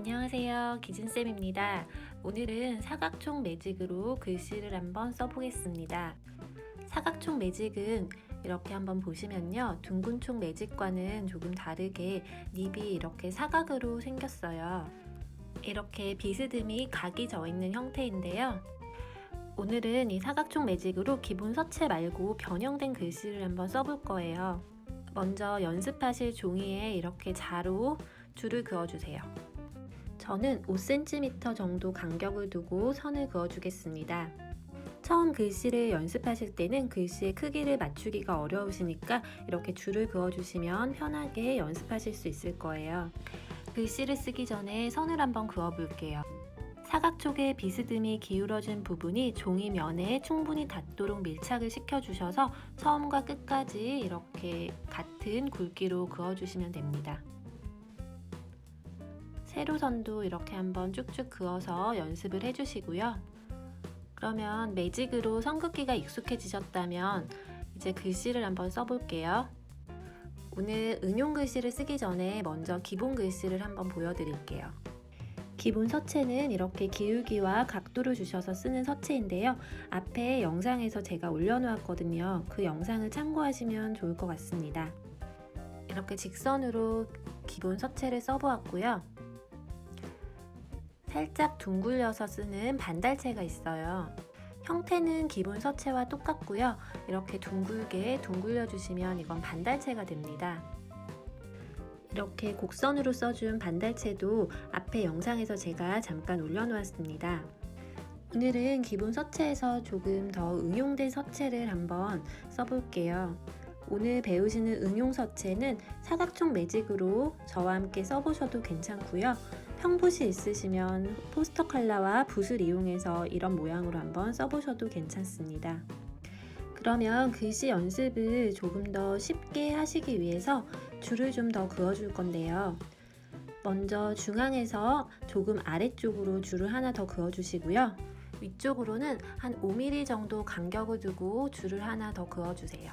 안녕하세요. 기진쌤입니다. 오늘은 사각총 매직으로 글씨를 한번 써보겠습니다. 사각총 매직은 이렇게 한번 보시면요. 둥근 총 매직과는 조금 다르게 닙이 이렇게 사각으로 생겼어요. 이렇게 비스듬히 각이 져 있는 형태인데요. 오늘은 이 사각총 매직으로 기본 서체 말고 변형된 글씨를 한번 써볼 거예요. 먼저 연습하실 종이에 이렇게 자로 줄을 그어주세요. 저는 5cm 정도 간격을 두고 선을 그어주겠습니다. 처음 글씨를 연습하실 때는 글씨의 크기를 맞추기가 어려우시니까 이렇게 줄을 그어주시면 편하게 연습하실 수 있을 거예요. 글씨를 쓰기 전에 선을 한번 그어볼게요. 사각 쪽에 비스듬히 기울어진 부분이 종이 면에 충분히 닿도록 밀착을 시켜주셔서 처음과 끝까지 이렇게 같은 굵기로 그어주시면 됩니다. 세로선도 이렇게 한번 쭉쭉 그어서 연습을 해주시고요. 그러면 매직으로 선긋기가 익숙해지셨다면 이제 글씨를 한번 써볼게요. 오늘 응용 글씨를 쓰기 전에 먼저 기본 글씨를 한번 보여드릴게요. 기본 서체는 이렇게 기울기와 각도를 주셔서 쓰는 서체인데요. 앞에 영상에서 제가 올려놓았거든요. 그 영상을 참고하시면 좋을 것 같습니다. 이렇게 직선으로 기본 서체를 써보았고요. 살짝 둥글려서 쓰는 반달체가 있어요. 형태는 기본 서체와 똑같고요. 이렇게 둥글게 둥글려 주시면 이건 반달체가 됩니다. 이렇게 곡선으로 써준 반달체도 앞에 영상에서 제가 잠깐 올려놓았습니다. 오늘은 기본 서체에서 조금 더 응용된 서체를 한번 써볼게요. 오늘 배우시는 응용 서체는 사각총 매직으로 저와 함께 써보셔도 괜찮고요. 평붓이 있으시면 포스터 컬러와 붓을 이용해서 이런 모양으로 한번 써보셔도 괜찮습니다. 그러면 글씨 연습을 조금 더 쉽게 하시기 위해서 줄을 좀 더 그어줄 건데요. 먼저 중앙에서 조금 아래쪽으로 줄을 하나 더 그어주시고요. 위쪽으로는 한 5mm 정도 간격을 두고 줄을 하나 더 그어주세요.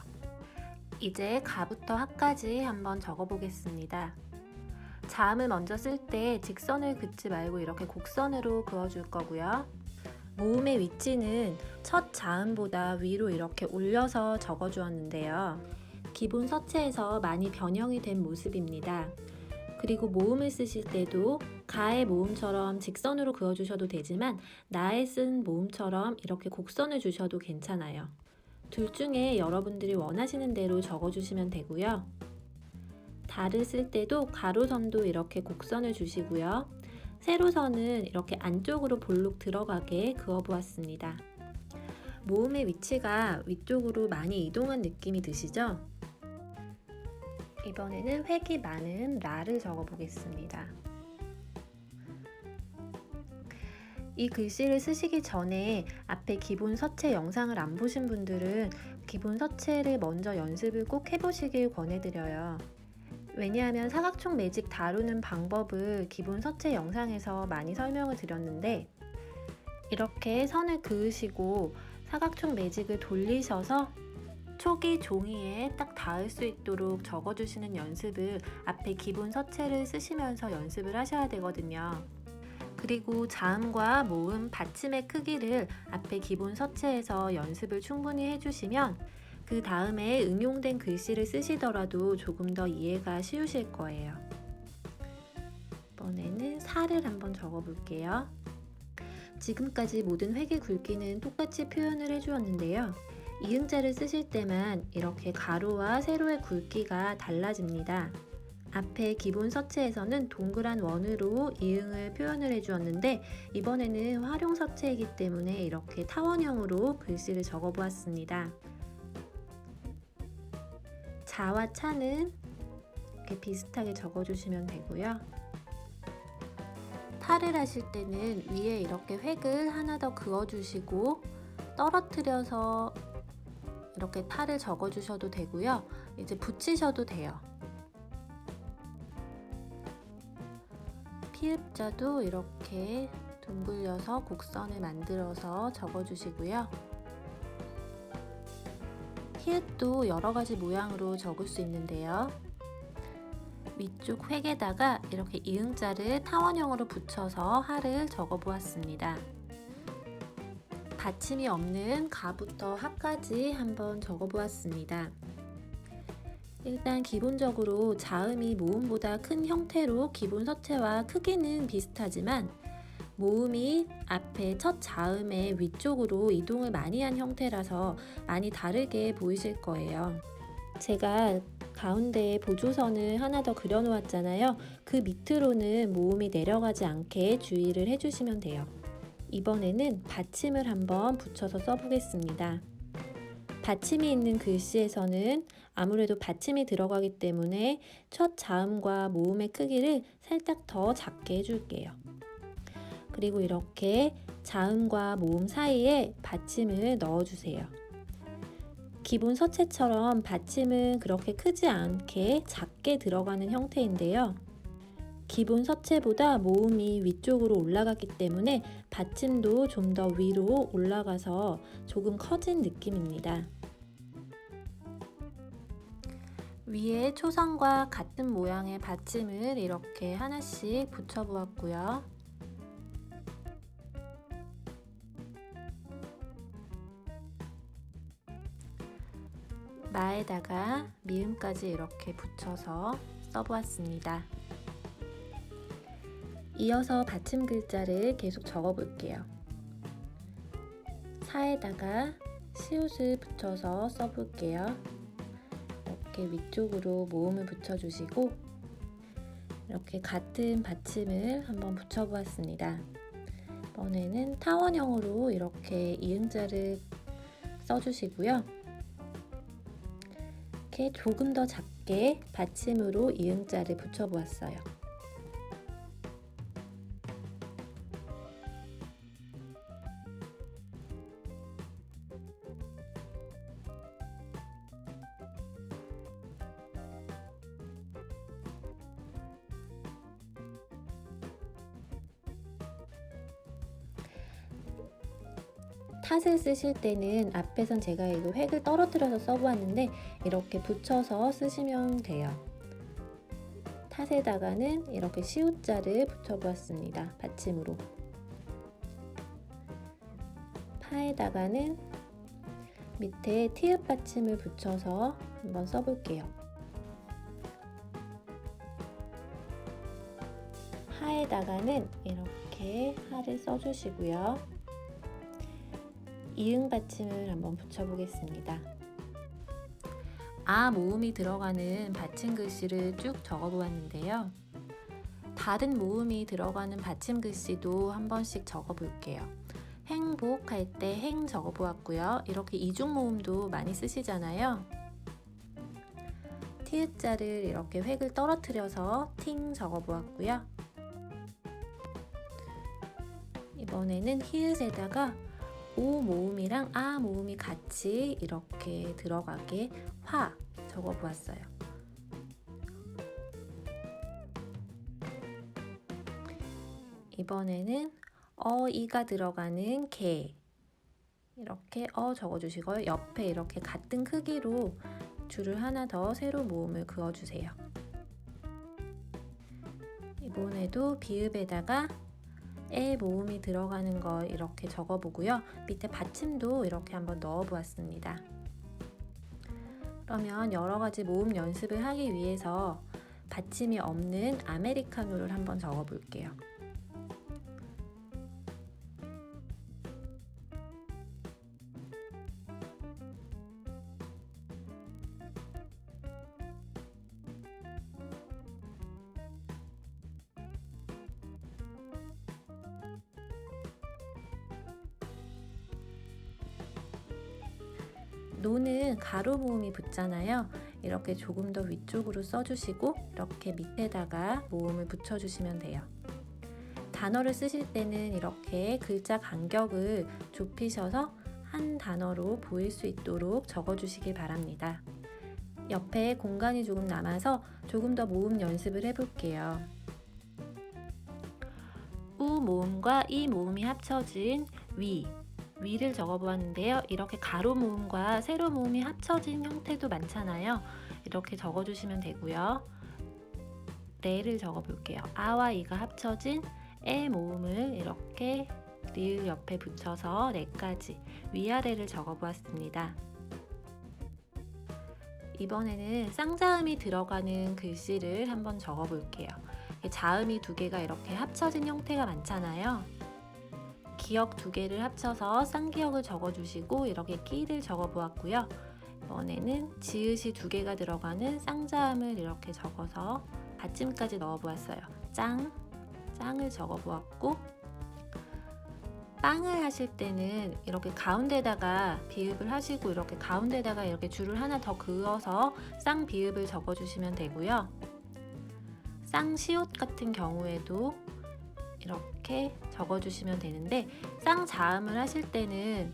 이제 가부터 하까지 한번 적어보겠습니다. 자음을 먼저 쓸 때 직선을 긋지 말고 이렇게 곡선으로 그어줄 거고요. 모음의 위치는 첫 자음보다 위로 이렇게 올려서 적어주었는데요. 기본 서체에서 많이 변형이 된 모습입니다. 그리고 모음을 쓰실 때도 가의 모음처럼 직선으로 그어주셔도 되지만 나에 쓴 모음처럼 이렇게 곡선을 주셔도 괜찮아요. 둘 중에 여러분들이 원하시는 대로 적어주시면 되고요. 달을 쓸 때도 가로선도 이렇게 곡선을 주시고요. 세로선은 이렇게 안쪽으로 볼록 들어가게 그어보았습니다. 모음의 위치가 위쪽으로 많이 이동한 느낌이 드시죠? 이번에는 획이 많은 라를 적어보겠습니다. 이 글씨를 쓰시기 전에 앞에 기본 서체 영상을 안 보신 분들은 기본 서체를 먼저 연습을 꼭 해보시길 권해드려요. 왜냐하면 사각총 매직 다루는 방법을 기본 서체 영상에서 많이 설명을 드렸는데 이렇게 선을 그으시고 사각총 매직을 돌리셔서 촉이 종이에 딱 닿을 수 있도록 적어주시는 연습을 앞에 기본 서체를 쓰시면서 연습을 하셔야 되거든요. 그리고 자음과 모음, 받침의 크기를 앞에 기본 서체에서 연습을 충분히 해주시면 그 다음에 응용된 글씨를 쓰시더라도 조금 더 이해가 쉬우실 거예요. 이번에는 살을 한번 적어 볼게요. 지금까지 모든 획의 굵기는 똑같이 표현을 해주었는데요. 이응자를 쓰실 때만 이렇게 가로와 세로의 굵기가 달라집니다. 앞에 기본 서체에서는 동그란 원으로 이응을 표현을 해주었는데 이번에는 활용 서체이기 때문에 이렇게 타원형으로 글씨를 적어 보았습니다. 자와 차는 이렇게 비슷하게 적어주시면 되고요. 탈을 하실 때는 위에 이렇게 획을 하나 더 그어주시고 떨어뜨려서 이렇게 탈을 적어주셔도 되고요. 이제 붙이셔도 돼요. 피읍자도 이렇게 둥글려서 곡선을 만들어서 적어주시고요. 피읍도 여러 가지 모양으로 적을 수 있는데요. 위쪽 획에다가 이렇게 이응자를 타원형으로 붙여서 하를 적어 보았습니다. 받침이 없는 가부터 하까지 한번 적어 보았습니다. 일단 기본적으로 자음이 모음보다 큰 형태로 기본 서체와 크기는 비슷하지만 모음이 앞에 첫 자음의 위쪽으로 이동을 많이 한 형태라서 많이 다르게 보이실 거예요. 제가 가운데에 보조선을 하나 더 그려 놓았잖아요. 그 밑으로는 모음이 내려가지 않게 주의를 해주시면 돼요. 이번에는 받침을 한번 붙여서 써보겠습니다. 받침이 있는 글씨에서는 아무래도 받침이 들어가기 때문에 첫 자음과 모음의 크기를 살짝 더 작게 해줄게요. 그리고 이렇게 자음과 모음 사이에 받침을 넣어주세요. 기본 서체처럼 받침은 그렇게 크지 않게 작게 들어가는 형태인데요. 기본 서체보다 모음이 위쪽으로 올라갔기 때문에 받침도 좀 더 위로 올라가서 조금 커진 느낌입니다. 위에 초성과 같은 모양의 받침을 이렇게 하나씩 붙여보았고요. 마에다가 미음까지 이렇게 붙여서 써보았습니다. 이어서 받침 글자를 계속 적어 볼게요. 사에다가 시옷을 붙여서 써볼게요. 이렇게 위쪽으로 모음을 붙여주시고 이렇게 같은 받침을 한번 붙여보았습니다. 이번에는 타원형으로 이렇게 이음자를 써주시고요. 이렇게 조금 더 작게 받침으로 이음자를 붙여보았어요. 쓰실 때는 앞에선 제가 이거 획을 떨어뜨려서 써보았는데 이렇게 붙여서 쓰시면 돼요. 탓에다가는 이렇게 시옷자를 붙여보았습니다. 받침으로. 파에다가는 밑에 티읕 받침을 붙여서 한번 써볼게요. 하에다가는 이렇게 하를 써주시고요. 이응 받침을 한번 붙여보겠습니다. 아 모음이 들어가는 받침 글씨를 쭉 적어보았는데요. 다른 모음이 들어가는 받침 글씨도 한 번씩 적어볼게요. 행복할 때 행 적어보았고요. 이렇게 이중 모음도 많이 쓰시잖아요. 티읕자를 이렇게 획을 떨어뜨려서 팅 적어보았고요. 이번에는 히읗에다가 오 모음이랑 아 모음이 같이 이렇게 들어가게 화 적어 보았어요. 이번에는 어, 이가 들어가는 개 이렇게 어 적어주시고요. 옆에 이렇게 같은 크기로 줄을 하나 더 세로 모음을 그어주세요. 이번에도 비읍에다가 에 모음이 들어가는 걸 이렇게 적어보고요. 밑에 받침도 이렇게 한번 넣어보았습니다. 그러면 여러 가지 모음 연습을 하기 위해서 받침이 없는 아메리카노를 한번 적어볼게요. 노는 가로 모음이 붙잖아요. 이렇게 조금 더 위쪽으로 써주시고 이렇게 밑에다가 모음을 붙여주시면 돼요. 단어를 쓰실 때는 이렇게 글자 간격을 좁히셔서 한 단어로 보일 수 있도록 적어주시길 바랍니다. 옆에 공간이 조금 남아서 조금 더 모음 연습을 해볼게요. 우 모음과 이 모음이 합쳐진 위, 위를 적어보았는데요. 이렇게 가로 모음과 세로 모음이 합쳐진 형태도 많잖아요. 이렇게 적어주시면 되고요. 레를 적어 볼게요. 아와 이가 합쳐진 에 모음을 이렇게 리을 옆에 붙여서 레까지 위아래를 적어 보았습니다. 이번에는 쌍자음이 들어가는 글씨를 한번 적어 볼게요. 자음이 두 개가 이렇게 합쳐진 형태가 많잖아요. 기역 두 개를 합쳐서 쌍기역을 적어 주시고 이렇게 끼를 적어 보았고요. 이번에는 지읒이 두 개가 들어가는 쌍자음을 이렇게 적어서 받침까지 넣어 보았어요. 짱, 짱을 적어 보았고 빵을 하실 때는 이렇게 가운데다가 비읍을 하시고 이렇게 가운데다가 이렇게 줄을 하나 더 그어서 쌍 비읍을 적어 주시면 되고요. 쌍시옷 같은 경우에도 이렇게 적어 주시면 되는데 쌍 자음을 하실 때는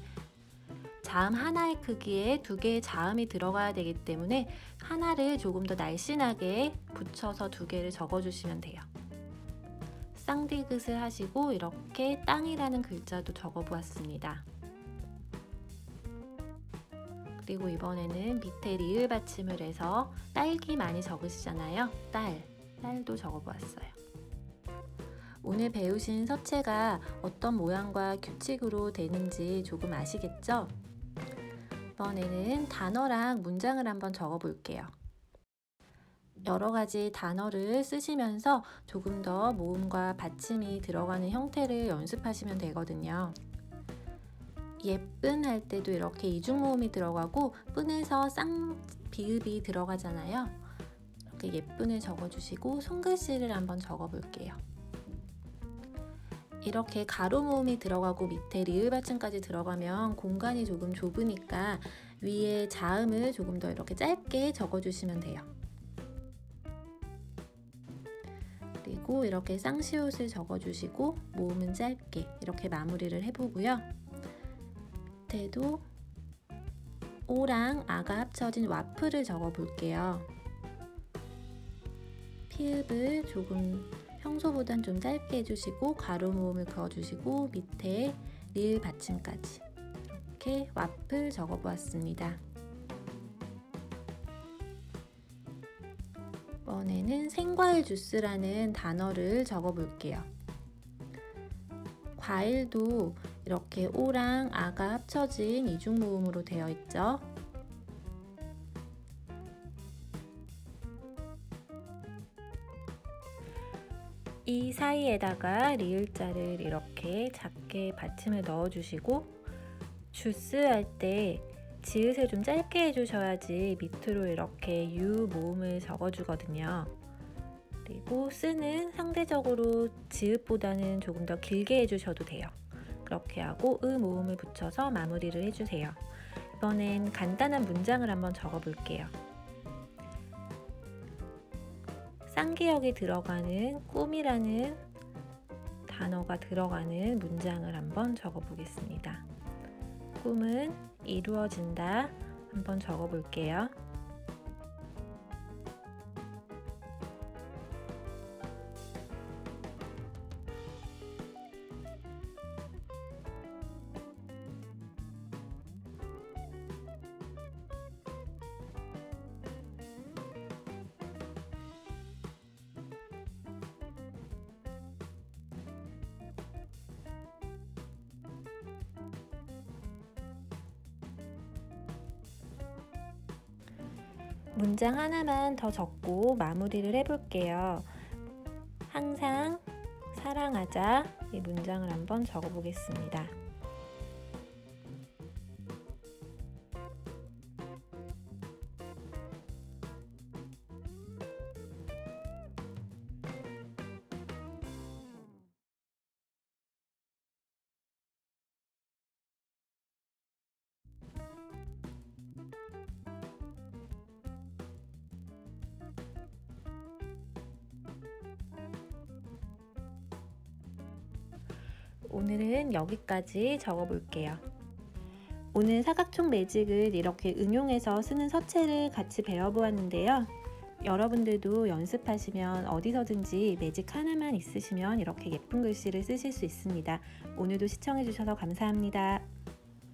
자음 하나의 크기에 두 개의 자음이 들어가야 되기 때문에 하나를 조금 더 날씬하게 붙여서 두 개를 적어 주시면 돼요. 쌍디귿을 하시고 이렇게 땅이라는 글자도 적어 보았습니다. 그리고 이번에는 밑에 리을 받침을 해서 딸기 많이 적으시잖아요. 딸, 딸도 적어 보았어요. 오늘 배우신 서체가 어떤 모양과 규칙으로 되는지 조금 아시겠죠? 이번에는 단어랑 문장을 한번 적어 볼게요. 여러 가지 단어를 쓰시면서 조금 더 모음과 받침이 들어가는 형태를 연습하시면 되거든요. 예쁜 할 때도 이렇게 이중 모음이 들어가고 끈에서 쌍 비읍이 들어가잖아요. 이렇게 예쁜을 적어주시고 손글씨를 한번 적어볼게요. 이렇게 가로 모음이 들어가고 밑에 리을 받침까지 들어가면 공간이 조금 좁으니까 위에 자음을 조금 더 이렇게 짧게 적어주시면 돼요. 그리고 이렇게 쌍시옷을 적어주시고 모음은 짧게 이렇게 마무리를 해보고요. 밑에도 오랑 아가 합쳐진 와플을 적어볼게요. 피읍을 조금 평소보단 좀 짧게 해주시고 가로 모음을 그어주시고 밑에 릴 받침까지 이렇게 와플 적어보았습니다. 이번에는 생과일 주스라는 단어를 적어볼게요. 과일도 이렇게 오랑 아가 합쳐진 이중 모음으로 되어 있죠. 이 사이에다가 리을자를 이렇게 작게 받침을 넣어주시고 주스 할 때 지읒을 좀 짧게 해주셔야지 밑으로 이렇게 유 모음을 적어주거든요. 그리고 쓰는 상대적으로 지읒보다는 조금 더 길게 해주셔도 돼요. 그렇게 하고 으 모음을 붙여서 마무리를 해주세요. 이번엔 간단한 문장을 한번 적어볼게요. 쌍기역이 들어가는 꿈이라는 단어가 들어가는 문장을 한번 적어 보겠습니다. 꿈은 이루어진다. 한번 적어 볼게요. 문장 하나만 더 적고 마무리를 해볼게요. 항상 사랑하자 이 문장을 한번 적어보겠습니다. 오늘은 여기까지 적어볼게요. 오늘 사각총 매직을 이렇게 응용해서 쓰는 서체를 같이 배워보았는데요. 여러분들도 연습하시면 어디서든지 매직 하나만 있으시면 이렇게 예쁜 글씨를 쓰실 수 있습니다. 오늘도 시청해주셔서 감사합니다.